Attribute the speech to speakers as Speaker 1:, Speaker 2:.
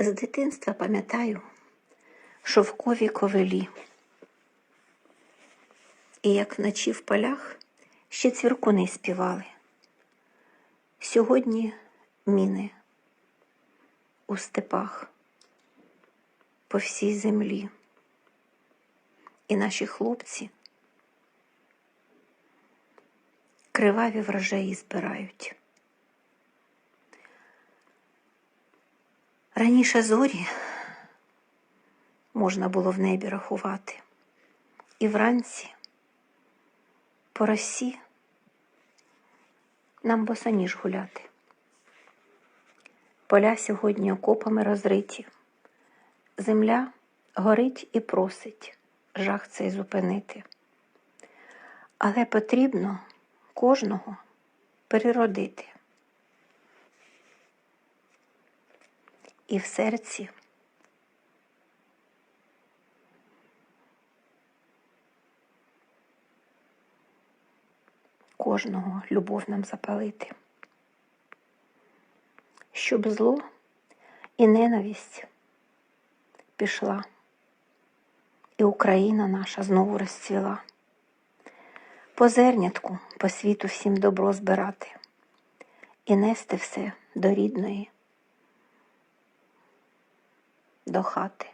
Speaker 1: з дитинства пам'ятаю шовкові ковелі. І як вночі в полях ще цвіркуни співали. Сьогодні міни у степах по всій землі. І наші хлопці криваві врожаї збирають. Раніше зорі можна було в небі рахувати, і вранці по росі нам босоніж гуляти. Поля сьогодні окопами розриті, земля горить і просить жах цей зупинити. Але потрібно кожного переродити. І в серці кожного любов нам запалити, щоб зло і ненависть пішла, і Україна наша знову розцвіла. По зернятку по світу всім добро збирати і нести все до рідної, до хати.